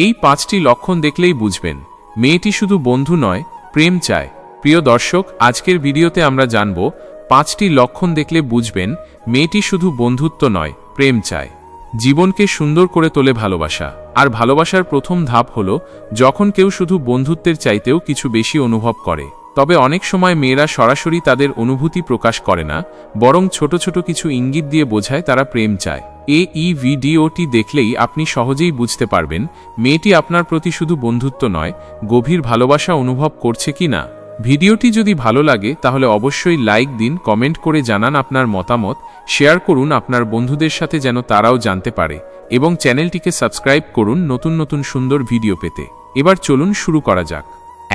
এই পাঁচটি লক্ষণ দেখলেই বুঝবেন। মেয়েটি শুধু বন্ধু নয়, প্রেম চায়। প্রিয় দর্শক, আজকের ভিডিওতে আমরা জানব, পাঁচটি লক্ষণ দেখলে বুঝবেন, মেয়েটি শুধু বন্ধুত্ব নয়, প্রেম চায়। জীবনকে সুন্দর করে তোলে ভালোবাসা। আর ভালোবাসার প্রথম ধাপ হল, যখন কেউ শুধু বন্ধুত্বের চাইতেও কিছু বেশি অনুভব করে। তবে অনেক সময় মেয়েরা সরাসরি তাদের অনুভূতি প্রকাশ করে না, বরং ছোট ছোট কিছু ইঙ্গিত দিয়ে বোঝায় তারা প্রেম চায়। এ ই ভিডিওটি দেখলেই আপনি সহজেই বুঝতে পারবেন, মেয়েটি আপনার প্রতি শুধু বন্ধুত্ব নয়, গভীর ভালোবাসা অনুভব করছে কি না। ভিডিওটি যদি ভালো লাগে, তাহলে অবশ্যই লাইক দিন, কমেন্ট করে জানান আপনার মতামত, শেয়ার করুন আপনার বন্ধুদের সাথে যেন তারাও জানতে পারে, এবং চ্যানেলটিকে সাবস্ক্রাইব করুন নতুন নতুন সুন্দর ভিডিও পেতে। এবার চলুন শুরু করা যাক।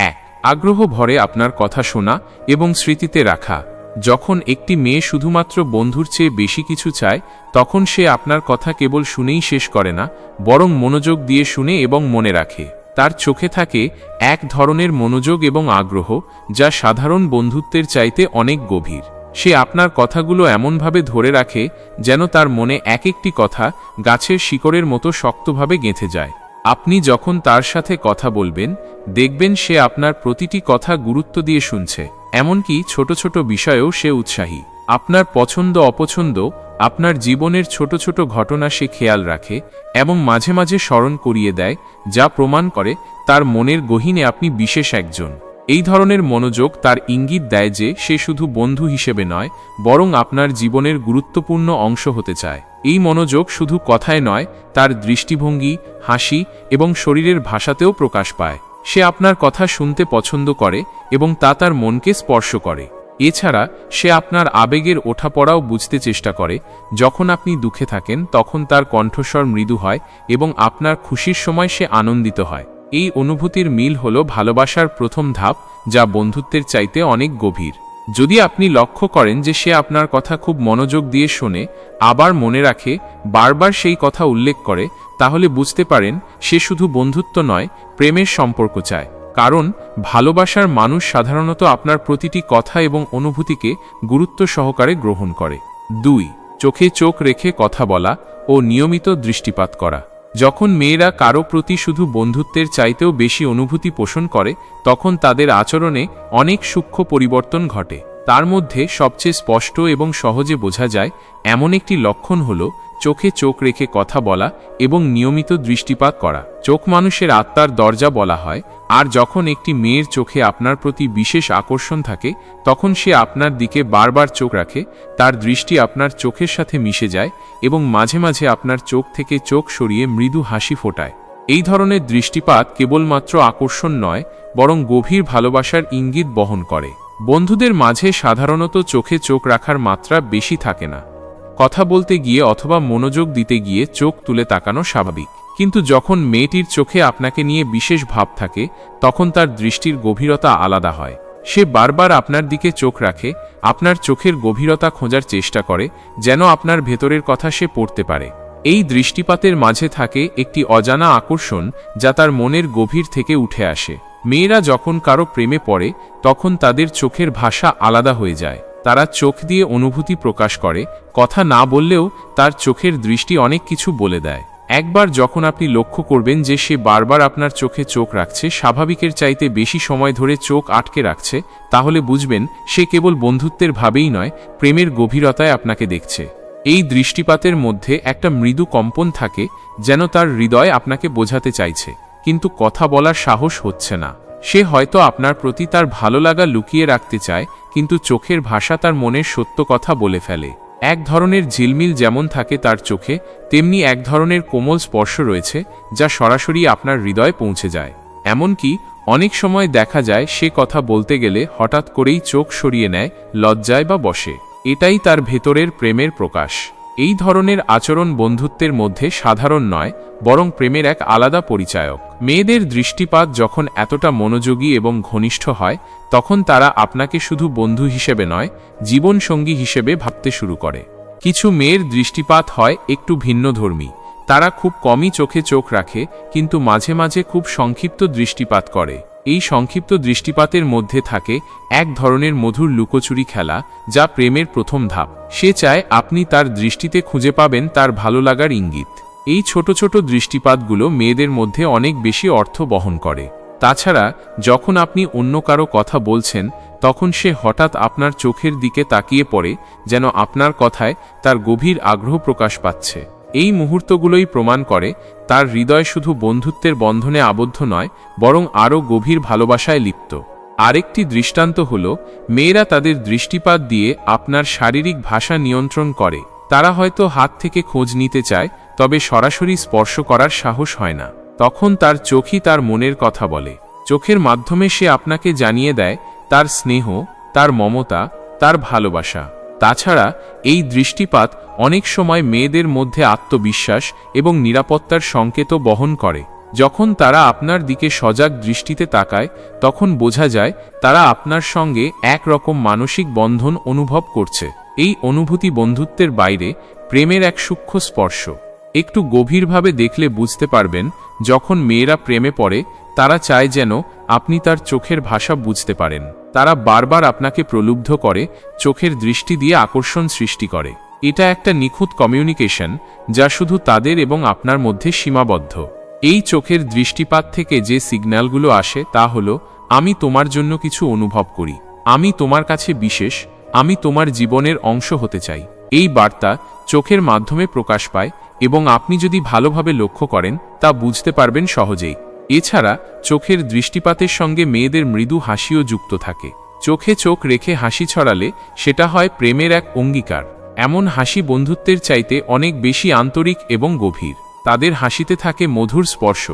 এক আগ্রহ ভরে আপনার কথা শোনা এবং স্মৃতিতে রাখা। যখন একটি মেয়ে শুধুমাত্র বন্ধুর চেয়ে বেশি কিছু চায়, তখন সে আপনার কথা কেবল শুনেই শেষ করে না, বরং মনোযোগ দিয়ে শুনে এবং মনে রাখে। তার চোখে থাকে এক ধরনের মনোযোগ এবং আগ্রহ, যা সাধারণ বন্ধুত্বের চাইতে অনেক গভীর। সে আপনার কথাগুলো এমনভাবে ধরে রাখে, যেন তার মনে এক একটি কথা গাছের শিকড়ের মতো শক্তভাবে গেঁথে যায়। আপনি যখন তার সাথে কথা বলবেন, দেখবেন সে আপনার প্রতিটি কথা গুরুত্ব দিয়ে শুনছে। এমনকি ছোট ছোট বিষয়েও সে উৎসাহী। আপনার পছন্দ অপছন্দ, আপনার জীবনের ছোট ছোট ঘটনা সে খেয়াল রাখে এবং মাঝে মাঝে স্মরণ করিয়ে দেয়, যা প্রমাণ করে তার মনের গহীনে আপনি বিশেষ একজন। এই ধরনের মনোযোগ তার ইঙ্গিত দেয় যে সে শুধু বন্ধু হিসেবে নয়, বরং আপনার জীবনের গুরুত্বপূর্ণ অংশ হতে চায়। এই মনোযোগ শুধু কথায় নয়, তার দৃষ্টিভঙ্গি, হাসি এবং শরীরের ভাষাতেও প্রকাশ পায়। সে আপনার কথা শুনতে পছন্দ করে এবং তা তার মনকে স্পর্শ করে। এছাড়া, সে আপনার আবেগের ওঠাপড়াও বুঝতে চেষ্টা করে। যখন আপনি দুঃখে থাকেন, তখন তার কণ্ঠস্বর মৃদু হয় এবং আপনার খুশির সময় সে আনন্দিত হয়। এই অনুভূতির মিল হল ভালোবাসার প্রথম ধাপ, যা বন্ধুত্বের চাইতে অনেক গভীর। যদি আপনি লক্ষ্য করেন যে সে আপনার কথা খুব মনোযোগ দিয়ে শোনে, আবার মনে রাখে, বারবার সেই কথা উল্লেখ করে, তাহলে বুঝতে পারেন সে শুধু বন্ধুত্ব নয়, প্রেমের সম্পর্ক চায়। কারণ, ভালোবাসার মানুষ সাধারণত আপনার প্রতিটি কথা এবং অনুভূতিকে গুরুত্ব সহকারে গ্রহণ করে। দুই, চোখে চোখ রেখে কথা বলা ও নিয়মিত দৃষ্টিপাত করা। যখন মেয়েরা কারও প্রতি শুধু বন্ধুত্বের চাইতেও বেশি অনুভূতি পোষণ করে, তখন তাদের আচরণে অনেক সূক্ষ্ম পরিবর্তন ঘটে। তার মধ্যে সবচেয়ে স্পষ্ট এবং সহজে বোঝা যায়, এমন একটি লক্ষণ হল চোখে চোখ রেখে কথা বলা এবং নিয়মিত দৃষ্টিপাত করা। চোখ মানুষের আত্মার দরজা বলা হয়, আর যখন একটি মেয়ের চোখে আপনার প্রতি বিশেষ আকর্ষণ থাকে, তখন সে আপনার দিকে বারবার চোখ রাখে, তার দৃষ্টি আপনার চোখের সাথে মিশে যায় এবং মাঝে মাঝে আপনার চোখ থেকে চোখ সরিয়ে মৃদু হাসি ফোটায়। এই ধরনের দৃষ্টিপাত কেবলমাত্র আকর্ষণ নয়, বরং গভীর ভালোবাসার ইঙ্গিত বহন করে। বন্ধুদের মাঝে সাধারণত চোখে চোখ রাখার মাত্রা বেশি থাকে না। কথা বলতে গিয়ে অথবা মনোযোগ দিতে গিয়ে চোখ তুলে তাকানো স্বাভাবিক। কিন্তু যখন মেয়েটির চোখে আপনাকে নিয়ে বিশেষ ভাব থাকে, তখন তার দৃষ্টির গভীরতা আলাদা হয়। সে বারবার আপনার দিকে চোখ রাখে, আপনার চোখের গভীরতা খোঁজার চেষ্টা করে, যেন আপনার ভেতরের কথা সে পড়তে পারে। এই দৃষ্টিপাতের মাঝে থাকে একটি অজানা আকর্ষণ, যা তার মনের গভীর থেকে উঠে আসে। মেয়েরা যখন কারও প্রেমে পড়ে, তখন তাদের চোখের ভাষা আলাদা হয়ে যায়। তারা চোখ দিয়ে অনুভূতি প্রকাশ করে, কথা না বললেও তার চোখের দৃষ্টি অনেক কিছু বলে দেয়। একবার যখন আপনি লক্ষ্য করবেন যে সে বারবার আপনার চোখে চোখ রাখছে, স্বাভাবিকের চাইতে বেশি সময় ধরে চোখ আটকে রাখছে, তাহলে বুঝবেন সে কেবল বন্ধুত্বের ভাবেই নয়, প্রেমের গভীরতায় আপনাকে দেখছে। এই দৃষ্টিপাতের মধ্যে একটা মৃদু কম্পন থাকে, যেন তার হৃদয় আপনাকে বোঝাতে চাইছে, কিন্তু কথা বলার সাহস হচ্ছে না। সে হয়তো আপনার প্রতি তার ভালো লাগা লুকিয়ে রাখতে চায়, কিন্তু চোখের ভাষা তার মনের সত্য কথা বলে ফেলে। এক ধরনের ঝিলমিল যেমন থাকে তার চোখে, তেমনি এক ধরনের কোমল স্পর্শ রয়েছে, যা সরাসরি আপনার হৃদয়ে পৌঁছে যায়। এমনকি অনেক সময় দেখা যায় সে কথা বলতে গেলে হঠাৎ করেই চোখ সরিয়ে নেয়, লজ্জায় বা বসে। এটাই তার ভেতরের প্রেমের প্রকাশ। এই ধরনের আচরণ বন্ধুত্বের মধ্যে সাধারণ নয়, বরং প্রেমের এক আলাদা পরিচায়ক। মেয়েদের দৃষ্টিপাত যখন এতটা মনোযোগী এবং ঘনিষ্ঠ হয়, তখন তারা আপনাকে শুধু বন্ধু হিসেবে নয়, জীবনসঙ্গী হিসেবে ভাবতে শুরু করে। কিছু মেয়ের দৃষ্টিপাত হয় একটু ভিন্নধর্মী। তারা খুব কমই চোখে চোখ রাখে, কিন্তু মাঝে মাঝে খুব সংক্ষিপ্ত দৃষ্টিপাত করে। এই সংক্ষিপ্ত দৃষ্টিপাতের মধ্যে থাকে এক ধরনের মধুর লুকোচুরি খেলা, যা প্রেমের প্রথম ধাপ। সে চায় আপনি তার দৃষ্টিতে খুঁজে পাবেন তার ভালো লাগার ইঙ্গিত। এই ছোট ছোট দৃষ্টিপাতগুলো মেয়েদের মধ্যে অনেক বেশি অর্থ বহন করে। তাছাড়া, যখন আপনি অন্য কারও কথা বলছেন, তখন সে হঠাৎ আপনার চোখের দিকে তাকিয়ে পড়ে, যেন আপনার কথায় তার গভীর আগ্রহ প্রকাশ পাচ্ছে। এই মুহূর্তগুলোই প্রমাণ করে, তার হৃদয় শুধু বন্ধুত্বের বন্ধনে আবদ্ধ নয়, বরং আরও গভীর ভালোবাসায় লিপ্ত। আরেকটি দৃষ্টান্ত হল, মেয়েরা তাদের দৃষ্টিপাত দিয়ে আপনার শারীরিক ভাষা নিয়ন্ত্রণ করে। তারা হয়তো হাত থেকে খোঁজ নিতে চায় তবে সরাসরি স্পর্শ করার সাহস হয় না। তখন তার চোখই তার মনের কথা বলে। চোখের মাধ্যমে সে আপনাকে জানিয়ে দেয়, তার স্নেহ, তার মমতা, তার ভালোবাসা। তাছাড়া, এই দৃষ্টিপাত অনেক সময় মেয়েদের মধ্যে আত্মবিশ্বাস এবং নিরাপত্তার সংকেতও বহন করে। যখন তারা আপনার দিকে সজাগ দৃষ্টিতে তাকায়, তখন বোঝা যায় তারা আপনার সঙ্গে একরকম মানসিক বন্ধন অনুভব করছে। এই অনুভূতি বন্ধুত্বের বাইরে প্রেমের এক সূক্ষ্ম স্পর্শ। একটু গভীরভাবে দেখলে বুঝতে পারবেন, যখন মেয়েরা প্রেমে পড়ে, তারা চায় যেন আপনি তার চোখের ভাষা বুঝতে পারেন। তারা বারবার আপনাকে প্রলুব্ধ করে, চোখের দৃষ্টি দিয়ে আকর্ষণ সৃষ্টি করে। এটা একটা নিখুঁত কমিউনিকেশন, যা শুধু তাদের এবং আপনার মধ্যে সীমাবদ্ধ। এই চোখের দৃষ্টিপাত থেকে যে সিগন্যালগুলো আসে, তা হল, আমি তোমার জন্য কিছু অনুভব করি। আমি তোমার কাছে বিশেষ, আমি তোমার জীবনের অংশ হতে চাই। এই বার্তা চোখের মাধ্যমে প্রকাশ পায় এবং আপনি যদি ভালোভাবে লক্ষ্য করেন, তা বুঝতে পারবেন সহজেই। এছাড়া, চোখের দৃষ্টিপাতের সঙ্গে মেয়েদের মৃদু হাসিও যুক্ত থাকে। চোখে চোখ রেখে হাসি ছড়ালে সেটা হয় প্রেমের এক অঙ্গীকার। এমন হাসি বন্ধুত্বের চাইতে অনেক বেশি আন্তরিক এবং গভীর। তাদের হাসিতে থাকে মধুর স্পর্শ,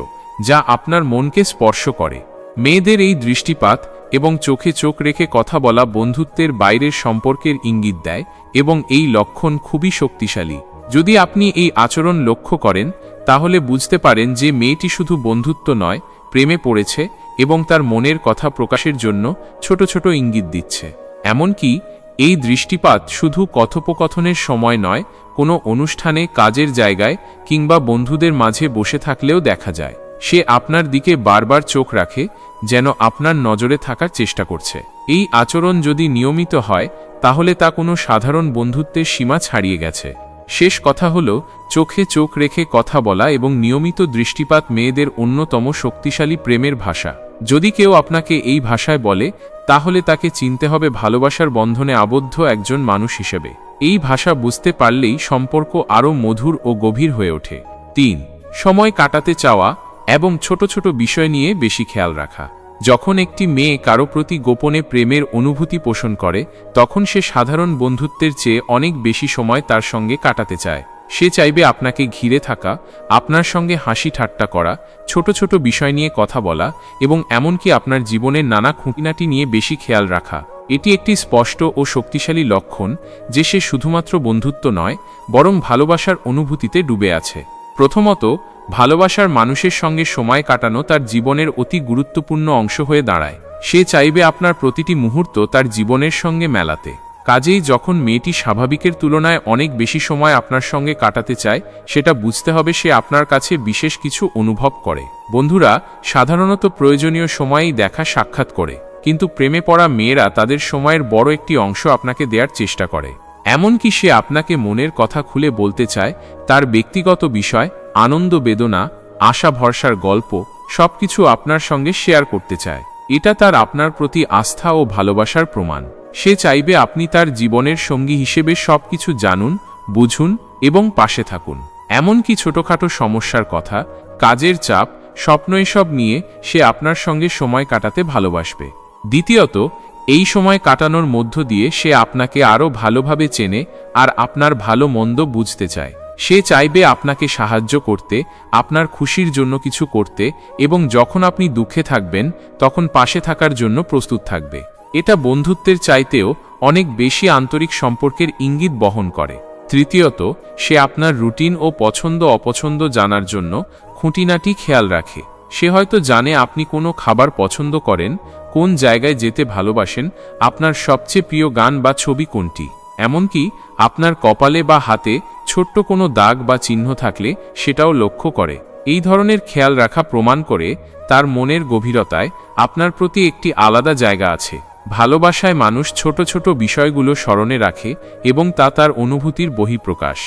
যা আপনার মনকে স্পর্শ করে। মেয়েদের এই দৃষ্টিপাত এবং চোখে চোখ রেখে কথা বলা বন্ধুত্বের বাইরের সম্পর্কের ইঙ্গিত দেয় এবং এই লক্ষণ খুবই শক্তিশালী। যদি আপনি এই আচরণ লক্ষ্য করেন, তাহলে বুঝতে পারেন যে মেয়েটি শুধু বন্ধুত্ব নয়, প্রেমে পড়েছে এবং তার মনের কথা প্রকাশের জন্য ছোট ছোট ইঙ্গিত দিচ্ছে। এমনকি এই দৃষ্টিপাত শুধু কথোপকথনের সময় নয়, কোনো অনুষ্ঠানে, কাজের জায়গায় কিংবা বন্ধুদের মাঝে বসে থাকলেও দেখা যায়। সে আপনার দিকে বারবার চোখ রাখে, যেন আপনার নজরে থাকার চেষ্টা করছে। এই আচরণ যদি নিয়মিত হয়, তাহলে তা কোনো সাধারণ বন্ধুত্বের সীমা ছাড়িয়ে গেছে। শেষ কথা হল, চোখে চোখ রেখে কথা বলা এবং নিয়মিত দৃষ্টিপাত মেয়েদের অন্যতম শক্তিশালী প্রেমের ভাষা। যদি কেউ আপনাকে এই ভাষায় বলে, তাহলে তাকে চিনতে হবে ভালোবাসার বন্ধনে আবদ্ধ একজন মানুষ হিসেবে। এই ভাষা বুঝতে পারলেই সম্পর্ক আরও মধুর ও গভীর হয়ে ওঠে। তিন, সময় কাটাতে চাওয়া এবং ছোট ছোট বিষয় নিয়ে বেশি খেয়াল রাখা। যখন একটি মেয়ে কারও প্রতি গোপনে প্রেমের অনুভূতি পোষণ করে, তখন সে সাধারণ বন্ধুত্বের চেয়ে অনেক বেশি সময় তার সঙ্গে কাটাতে চায়। সে চাইবে আপনাকে ঘিরে থাকা, আপনার সঙ্গে হাসি ঠাট্টা করা, ছোট ছোট বিষয় নিয়ে কথা বলা এবং এমনকি আপনার জীবনের নানা খুঁটিনাটি নিয়ে বেশি খেয়াল রাখা। এটি একটি স্পষ্ট ও শক্তিশালী লক্ষণ যে সে শুধুমাত্র বন্ধুত্ব নয়, বরং ভালোবাসার অনুভূতিতে ডুবে আছে। প্রথমত, ভালোবাসার মানুষের সঙ্গে সময় কাটানো তার জীবনের অতি গুরুত্বপূর্ণ অংশ হয়ে দাঁড়ায়। সে চাইবে আপনার প্রতিটি মুহূর্ত তার জীবনের সঙ্গে মেলাতে। কাজেই যখন মেয়েটি স্বাভাবিকের তুলনায় অনেক বেশি সময় আপনার সঙ্গে কাটাতে চায়, সেটা বুঝতে হবে সে আপনার কাছে বিশেষ কিছু অনুভব করে। বন্ধুরা, সাধারণত প্রয়োজনীয় সময়েই দেখা সাক্ষাৎ করে, কিন্তু প্রেমে পড়া মেয়েরা তাদের সময়ের বড় একটি অংশ আপনাকে দেওয়ার চেষ্টা করে। এমনকি সে আপনাকে মনের কথা খুলে বলতে চায়, তার ব্যক্তিগত বিষয়, আনন্দ বেদনা, আশা ভরসার গল্প, সবকিছু আপনার সঙ্গে শেয়ার করতে চায়। এটা তার আপনার প্রতি আস্থা ও ভালোবাসার প্রমাণ। সে চাইবে আপনি তার জীবনের সঙ্গী হিসেবে সবকিছু জানুন, বুঝুন এবং পাশে থাকুন। এমনকি ছোটখাটো সমস্যার কথা, কাজের চাপ, স্বপ্ন এসব নিয়ে সে আপনার সঙ্গে সময় কাটাতে ভালোবাসবে। দ্বিতীয়ত এই সময় কাটানোর মধ্য দিয়ে সে আপনাকে আরও ভালোভাবে চেনে আর আপনার ভালো মন্দ বুঝতে চায়। সে চাইবে আপনাকে সাহায্য করতে, আপনার খুশির জন্য কিছু করতে এবং যখন আপনি দুঃখে থাকবেন, তখন পাশে থাকার জন্য প্রস্তুত থাকবে। এটা বন্ধুত্বের চাইতেও অনেক বেশি আন্তরিক সম্পর্কের ইঙ্গিত বহন করে। তৃতীয়ত, সে আপনার রুটিন ও পছন্দ অপছন্দ জানার জন্য খুঁটিনাটি খেয়াল রাখে। সে হয়তো জানে আপনি কোনো খাবার পছন্দ করেন কোন জায়গায় যেতে ভালোবাসেন, আপনার সবচেয়ে প্রিয় গান বা ছবি কোনটি? এমনকি আপনার কপালে বা হাতে ছোট্ট কোনো দাগ বা চিহ্ন থাকলে সেটাও লক্ষ্য করে। এই ধরনের খেয়াল রাখা প্রমাণ করে তার মনের গভীরতায় আপনার প্রতি একটি আলাদা জায়গা আছে। ভালোবাসায় মানুষ ছোট ছোট বিষয়গুলো স্মরণে রাখে এবং তা তার অনুভূতির বহিঃপ্রকাশ।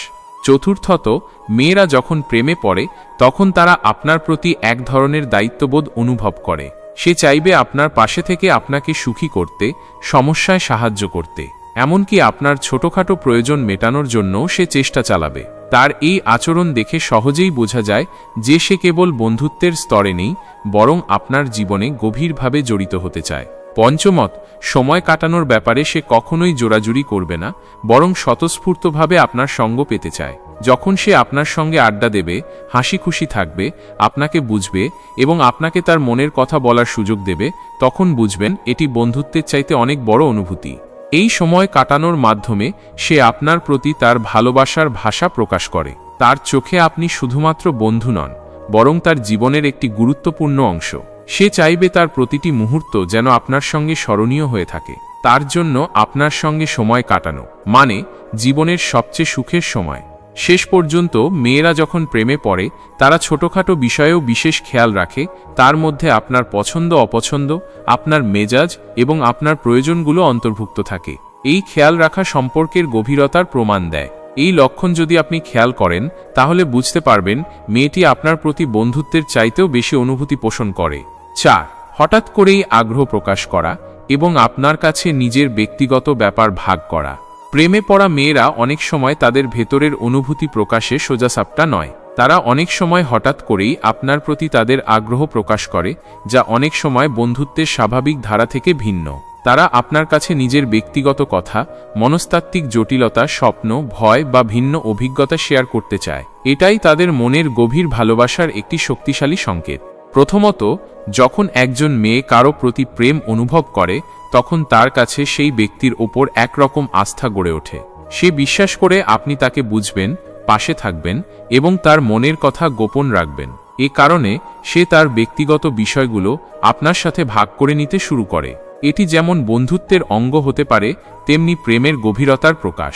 চতুর্থত, মেয়েরা যখন প্রেমে পড়ে, তখন তারা আপনার প্রতি এক ধরনের দায়িত্ববোধ অনুভব করে। সে চাইবে আপনার পাশে থেকে আপনাকে সুখী করতে, সমস্যায় সাহায্য করতে। এমনকি আপনার ছোটখাটো প্রয়োজন মেটানোর জন্যও সে চেষ্টা চালাবে। তার এই আচরণ দেখে সহজেই বোঝা যায় যে সে কেবল বন্ধুত্বের স্তরে নেই, বরং আপনার জীবনে গভীরভাবে জড়িত হতে চায়। পঞ্চমত, সময় কাটানোর ব্যাপারে সে কখনোই জোরাজুরি করবে না, বরং স্বতঃস্ফূর্তভাবে আপনার সঙ্গ পেতে চায়। যখন সে আপনার সঙ্গে আড্ডা দেবে, হাসি খুশি থাকবে, আপনাকে বুঝবে এবং আপনাকে তার মনের কথা বলার সুযোগ দেবে, তখন বুঝবেন এটি বন্ধুত্বের চাইতে অনেক বড় অনুভূতি। এই সময় কাটানোর মাধ্যমে সে আপনার প্রতি তার ভালোবাসার ভাষা প্রকাশ করে। তার চোখে আপনি শুধুমাত্র বন্ধু নন, বরং তার জীবনের একটি গুরুত্বপূর্ণ অংশ। সে চাইবে তার প্রতিটি মুহূর্ত যেন আপনার সঙ্গে স্মরণীয় হয়ে থাকে। তার জন্য আপনার সঙ্গে সময় কাটানো মানে জীবনের সবচেয়ে সুখের সময়। শেষ পর্যন্ত মেয়েরা যখন প্রেমে পড়ে, তারা ছোটখাটো বিষয়েও বিশেষ খেয়াল রাখে, তার মধ্যে আপনার পছন্দ, অপছন্দ, আপনার মেজাজ এবং আপনার প্রয়োজনগুলো অন্তর্ভুক্ত থাকে। এই খেয়াল রাখা সম্পর্কের গভীরতার প্রমাণ দেয়। এই লক্ষণ যদি আপনি খেয়াল করেন, তাহলে বুঝতে পারবেন মেয়েটি আপনার প্রতি বন্ধুত্বের চাইতেও বেশি অনুভূতি পোষণ করে। চার, হঠাৎ করেই আগ্রহ প্রকাশ করা এবং আপনার কাছে নিজের ব্যক্তিগত ব্যাপার ভাগ করা। প্রেমে পড়া মেয়েরা অনেক সময় তাদের ভেতরের অনুভূতি প্রকাশে সোজাসাপটা নয়। তারা অনেক সময় হঠাৎ করেই আপনার প্রতি তাদের আগ্রহ প্রকাশ করে, যা অনেক সময় বন্ধুত্বের স্বাভাবিক ধারা থেকে ভিন্ন। তারা আপনার কাছে নিজের ব্যক্তিগত কথা, মনস্তাত্ত্বিক জটিলতা, স্বপ্ন, ভয় বা ভিন্ন অভিজ্ঞতা শেয়ার করতে চায়। এটাই তাদের মনের গভীর ভালোবাসার একটি শক্তিশালী সংকেত। প্রথমত, যখন একজন মেয়ে কারও প্রতি প্রেম অনুভব করে তখন তার কাছে সেই ব্যক্তির ওপর একরকম আস্থা গড়ে ওঠে। সে বিশ্বাস করে আপনি তাকে বুঝবেন, পাশে থাকবেন এবং তার মনের কথা গোপন রাখবেন। এ কারণে সে তার ব্যক্তিগত বিষয়গুলো আপনার সাথে ভাগ করে নিতে শুরু করে। এটি যেমন বন্ধুত্বের অঙ্গ হতে পারে, তেমনি প্রেমের গভীরতার প্রকাশ।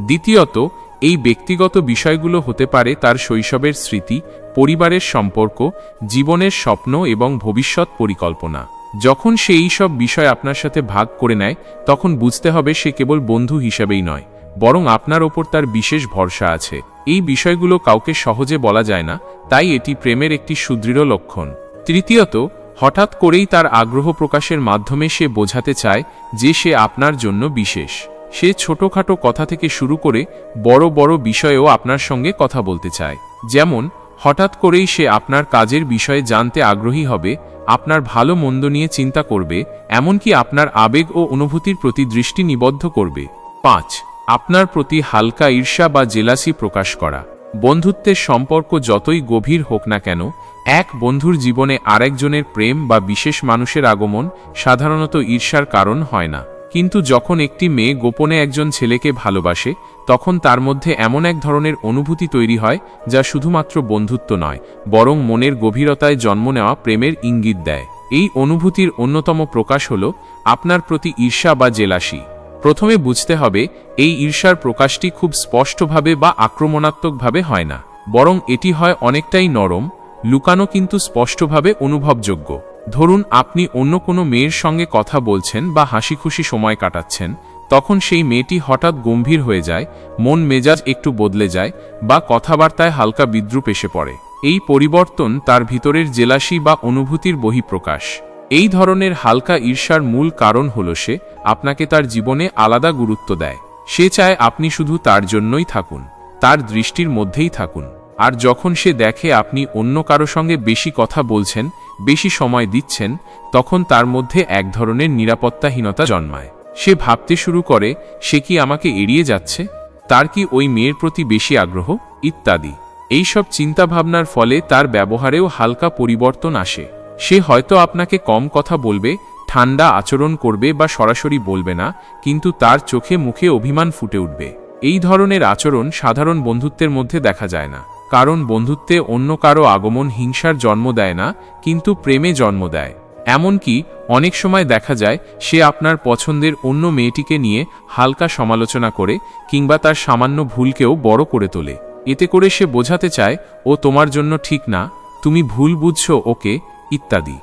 দ্বিতীয়ত, এই ব্যক্তিগত বিষয়গুলো হতে পারে তার শৈশবের স্মৃতি, পরিবারের সম্পর্ক, জীবনের স্বপ্ন এবং ভবিষ্যৎ পরিকল্পনা। যখন সে এই সব বিষয় আপনার সাথে ভাগ করে নেয়, তখন বুঝতে হবে সে কেবল বন্ধু হিসাবেই নয়, বরং আপনার ওপর তার বিশেষ ভরসা আছে। এই বিষয়গুলো কাউকে সহজে বলা যায় না, তাই এটি প্রেমের একটি সুদৃঢ় লক্ষণ। তৃতীয়ত, হঠাৎ করেই তার আগ্রহ প্রকাশের মাধ্যমে সে বোঝাতে চায় যে সে আপনার জন্য বিশেষ। সে ছোটখাটো কথা থেকে শুরু করে বড় বড় বিষয়েও আপনার সঙ্গে কথা বলতে চায়, যেমন হঠাৎ করেই সে আপনার কাজের বিষয়ে জানতে আগ্রহী হবে, আপনার ভালো মন্দ নিয়ে চিন্তা করবে, এমনকি আপনার আবেগ ও অনুভূতির প্রতি দৃষ্টি নিবদ্ধ করবে। পাঁচ, আপনার প্রতি হালকা ঈর্ষা বা জেলাসি প্রকাশ করা। বন্ধুত্বের সম্পর্ক যতই গভীর হোক না কেন, এক বন্ধুর জীবনে আরেকজনের প্রেম বা বিশেষ মানুষের আগমন সাধারণত ঈর্ষার কারণ হয় না। কিন্তু যখন একটি মেয়ে গোপনে একজন ছেলেকে ভালোবাসে, তখন তার মধ্যে এমন এক ধরনের অনুভূতি তৈরি হয়, যা শুধুমাত্র বন্ধুত্ব নয়, বরং মনের গভীরতায় জন্ম নেওয়া প্রেমের ইঙ্গিত দেয়। এই অনুভূতির অন্যতম প্রকাশ হল, আপনার প্রতি ঈর্ষা বা জেলাসি। প্রথমে বুঝতে হবে, এই ঈর্ষার প্রকাশটি খুব স্পষ্টভাবে বা আক্রমণাত্মকভাবে হয় না, বরং এটি হয় অনেকটাই নরম, লুকানো কিন্তু স্পষ্টভাবে অনুভবযোগ্য। ধরুন আপনি অন্য কোনো মেয়ের সঙ্গে কথা বলছেন বা হাসি খুশি সময় কাটাচ্ছেন, তখন সেই মেয়েটি হঠাৎ গম্ভীর হয়ে যায়, মন মেজাজ একটু বদলে যায় বা কথাবার্তায় হালকা বিদ্রুপ এসে পড়ে। এই পরিবর্তন তার ভিতরের জেলাসি বা অনুভূতির বহিঃপ্রকাশ। এই ধরনের হালকা ঈর্ষার মূল কারণ হল সে আপনাকে তার জীবনে আলাদা গুরুত্ব দেয়। সে চায় আপনি শুধু তার জন্যই থাকুন, তার দৃষ্টির মধ্যেই থাকুন। আর যখন সে দেখে আপনি অন্য কারও সঙ্গে বেশি কথা বলছেন বেশি সময় দিচ্ছেন, তখন তার মধ্যে এক ধরনের নিরাপত্তাহীনতা জন্মায়। সে ভাবতে শুরু করে, সে কি আমাকে এড়িয়ে যাচ্ছে? তার কি ওই মেয়ের প্রতি বেশি আগ্রহ? ইত্যাদি। এইসব চিন্তাভাবনার ফলে তার ব্যবহারেও হালকা পরিবর্তন আসে। সে হয়তো আপনাকে কম কথা বলবে, ঠান্ডা আচরণ করবে বা সরাসরি বলবে না, কিন্তু তার চোখে মুখে অভিমান ফুটে উঠবে। এই ধরনের আচরণ সাধারণ বন্ধুত্বের মধ্যে দেখা যায় না। কারণ বন্ধুত্বে অন্য কারও আগমন হিংসার জন্ম দেয় না, কিন্তু প্রেমে জন্ম দেয়। এমনকি অনেক সময় দেখা যায়, সে আপনার পছন্দের অন্য মেয়েটিকে নিয়ে হালকা সমালোচনা করে কিংবা তার সামান্য ভুলকেও বড় করে তোলে। এতে করে সে বোঝাতে চায়, ও তোমার জন্য ঠিক না, তুমি ভুল বুঝছ, ওকে, ইত্যাদি।